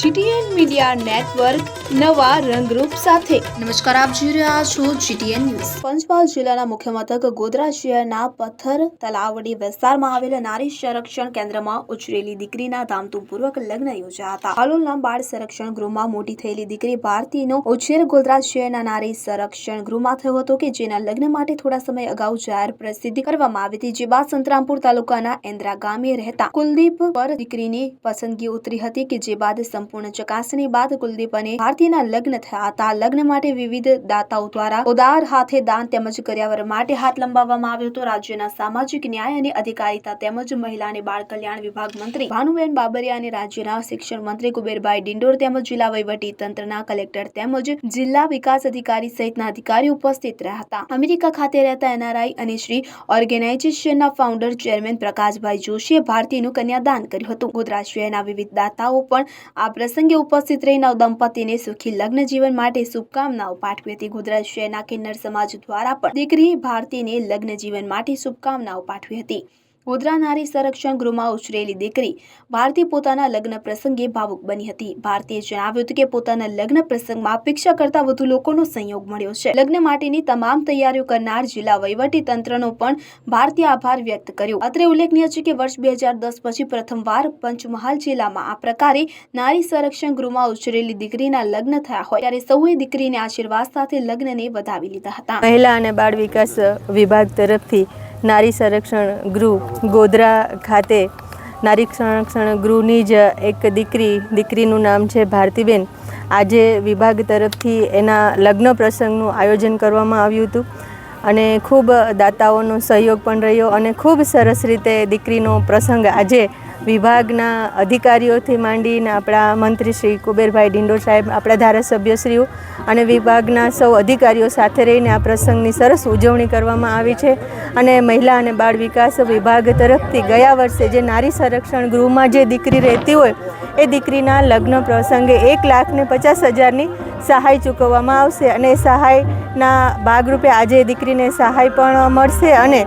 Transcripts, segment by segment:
GTN media network નવા રંગરૂપ સાથે. નમસ્કાર આપ જોઈ રહ્યા છો જીટીએન ન્યૂઝ. પંચમહાલ જિલ્લાના મુખ્ય મથક ગોધરા શહેરના પથ્થર તલાવડી વિસ્તારમાં આવેલા નારી સંરક્ષણ કેન્દ્રમાં ઉછરેલી દીકરીના ધામધૂમપૂર્વક લગ્ન યોજાયા હતા. હાલોલના બાળ સંરક્ષણ ગૃહમાં મોટી થયેલી દીકરી ભારતીનો ઉછેર ગોધરા શહેરના નારી સંરક્ષણ ગૃહમાં થયો હતો કે જેના લગ્ન માટે થોડા સમય અગાઉ જાહેર પ્રસિદ્ધિ કરવામાં આવી હતી જે બાદ સંતરામપુર તાલુકાના એન્દ્રા ગામે રહેતા કુલદીપ પર દીકરીની પસંદગી ઉતરી હતી કે જે બાદ સંપૂર્ણ ચકાસણી બાદ કુલદીપ અને ભારતીના લગ્ન થયા. હતા લગ્ન માટે વિવિધ દાતાઓ દ્વારા ઉદાર હાથે દાન તેમજ કર્યાવર માટે હાથ લંબાવવામાં આવ્યો હતો. રાજ્યના સામાજિક ન્યાય અને અધિકારીતા તેમજ મહિલા અને બાળ કલ્યાણ વિભાગ મંત્રી ભાનુબેન બાબરિયા અને રાજ્યના શિક્ષણ મંત્રી કુબેરભાઈ ડિંડોર તેમજ જિલ્લા વહીવટી તંત્રના કલેક્ટર તેમજ જિલ્લા વિકાસ અધિકારી સહિતના અધિકારીઓ ઉપસ્થિત રહ્યા હતા. અમેરિકા ખાતે રહેતા એનઆરઆઈ અને શ્રી ઓર્ગેનાઇઝેશનના ફાઉન્ડર ચેરમેન પ્રકાશભાઈ જોશીએ ભારતીયનું કન્યાદાન કર્યું હતું. ગોધરા વિવિધ દાતાઓ પણ આ પ્રસંગે ઉપસ્થિત રહી નવ દંપતીને સુખી લગ્ન જીવન માટે શુભકામનાઓ પાઠવી હતી. ગુજરાત શહેરના કિન્નર સમાજ દ્વારા પણ દીકરી ભારતીને લગ્ન જીવન માટે શુભકામનાઓ પાઠવી હતી. ગોધરા નારી સંરક્ષણ ગૃહમાં ઉછરેલી દીકરી ભારતી પોતાના લગ્ન પ્રસંગે ભાવુક બની હતી. ભારતીએ જણાવ્યું હતું કે પોતાના લગ્ન પ્રસંગમાં અપેક્ષા કરતા વધુ લોકોનો સંયોગ મળ્યો છે. લગ્ન માટેની તમામ તૈયારીઓ કરનાર જિલ્લા વહીવટી તંત્રનો પણ ભારતીય આભાર વ્યક્ત કર્યો. અત્રે ઉલ્લેખનીય છે કે વર્ષ બે હજાર દસ પછી પ્રથમવાર પંચમહાલ જિલ્લામાં આ પ્રકારે નારી સંરક્ષણ ગૃહમાં ઉછરેલી દીકરીના લગ્ન થયા હોય. ત્યારે સૌએ દીકરીને આશીર્વાદ સાથે લગ્નને વધાવી લીધા હતા. મહિલા અને બાળ વિકાસ વિભાગ તરફથી નારી સંરક્ષણ ગૃહ, ગોધરા ખાતે નારી સંરક્ષણ ગૃહની જ એક દીકરી, દીકરીનું નામ છે ભારતીબેન. આજે વિભાગ તરફથી એના લગ્ન પ્રસંગનું આયોજન કરવામાં આવ્યું હતું અને ખૂબ દાતાઓનો સહયોગ પણ રહ્યો અને ખૂબ સરસ રીતે દીકરીનો પ્રસંગ આજે વિભાગના અધિકારીઓથી માંડીને આપણા મંત્રી શ્રી કુબેરભાઈ ડિંડોર સાહેબ, આપણા ધારાસભ્યશ્રીઓ અને વિભાગના સૌ અધિકારીઓ સાથે રહીને આ પ્રસંગની સરસ ઉજવણી કરવામાં આવી છે. અને મહિલા અને બાળ વિકાસ વિભાગ તરફથી ગયા વર્ષે જે નારી સંરક્ષણ ગૃહમાં જે દીકરી રહેતી હોય, એ દીકરીના લગ્ન પ્રસંગે એક લાખને પચાસ હજારની સહાય ચૂકવવામાં આવશે અને સહાયના ભાગરૂપે આજે દીકરીને સહાય પણ મળશે અને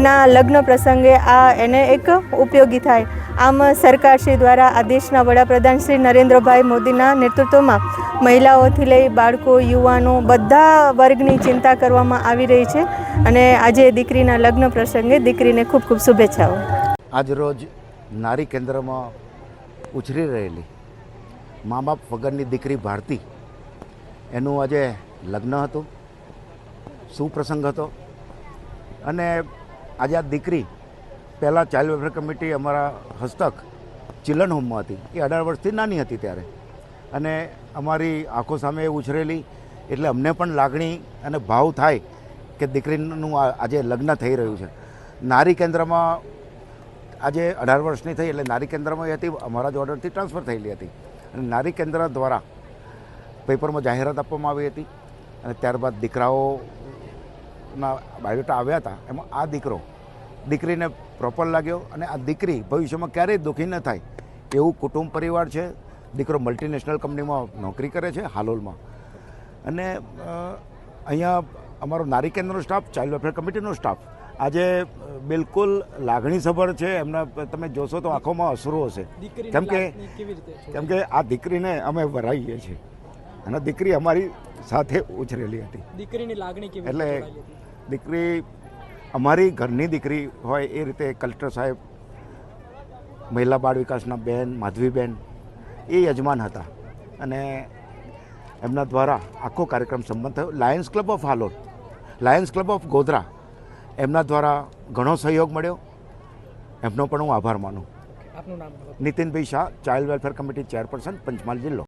એના લગ્ન પ્રસંગે આ એને એક ઉપયોગી થાય. આમ સરકારશ્રી દ્વારા આ દેશના વડાપ્રધાન શ્રી નરેન્દ્રભાઈ મોદીના નેતૃત્વમાં મહિલાઓથી લઈ બાળકો, યુવાનો બધા વર્ગની ચિંતા કરવામાં આવી રહી છે અને આજે દીકરીના લગ્ન પ્રસંગે દીકરીને ખૂબ ખૂબ શુભેચ્છાઓ. આજરોજ નારી કેન્દ્રમાં ઉછરી રહેલી મા બાપ વગરની દીકરી ભારતી, એનું આજે લગ્ન હતું સુપ્રસંગ હતો અને આજે આ દીકરી પહેલાં ચાઇલ્ડ વેલફેર કમિટી અમારા હસ્તક ચિલ્ડ્રન હોમમાં હતી. એ અઢાર વર્ષથી નાની હતી ત્યારે. અને અમારી આંખો સામે ઉછરેલી. એટલે અમને પણ લાગણી અને ભાવ થાય કે દીકરીનું આજે લગ્ન થઈ રહ્યું છે. નારી કેન્દ્રમાં આજે અઢાર વર્ષની થઈ એટલે નારી કેન્દ્રમાં એ હતી, અમારા જ ઓર્ડરથી ટ્રાન્સફર થયેલી હતી. અને નારી કેન્દ્ર દ્વારા પેપરમાં જાહેરાત આપવામાં આવી હતી. અને ત્યારબાદ દીકરાઓના બાયોડેટા આવ્યા હતા. એમાં આ દીકરો દીકરીને પ્રોપર લાગ્યો અને આ દીકરી ભવિષ્યમાં ક્યારેય દુઃખી ન થાય. એવું કુટુંબ પરિવાર છે. દીકરો મલ્ટીનેશનલ કંપનીમાં નોકરી કરે છે હાલોલમાં. અને અહીંયા અમારો નારી કેન્દ્રનો સ્ટાફ ચાઇલ્ડ વેલફેર કમિટીનો સ્ટાફ આજે બિલકુલ લાગણીસભર છે. એમના તમે જોશો તો આંખોમાં અસરો હશે. કેમ કે કેમ કે આ દીકરીને અમે વરાઈએ છીએ. અને દીકરી અમારી સાથે ઉછરેલી હતી. દીકરીની લાગણી એટલે? દીકરી અમારી ઘરની દીકરી હોય એ રીતે કલેક્ટર સાહેબ મહિલા બાળ વિકાસના બેન માધવીબેન એ યજમાન હતા. અને એમના દ્વારા આખો કાર્યક્રમ સંબંધ થયો. Lions club of Halol Lions club of Godhra એમના દ્વારા ઘણો સહયોગ મળ્યો. એમનો પણ હું આભાર માનું. આપનું નામ. Nitinbhai Shah child welfare committee chairperson Panchmahal જિલ્લો.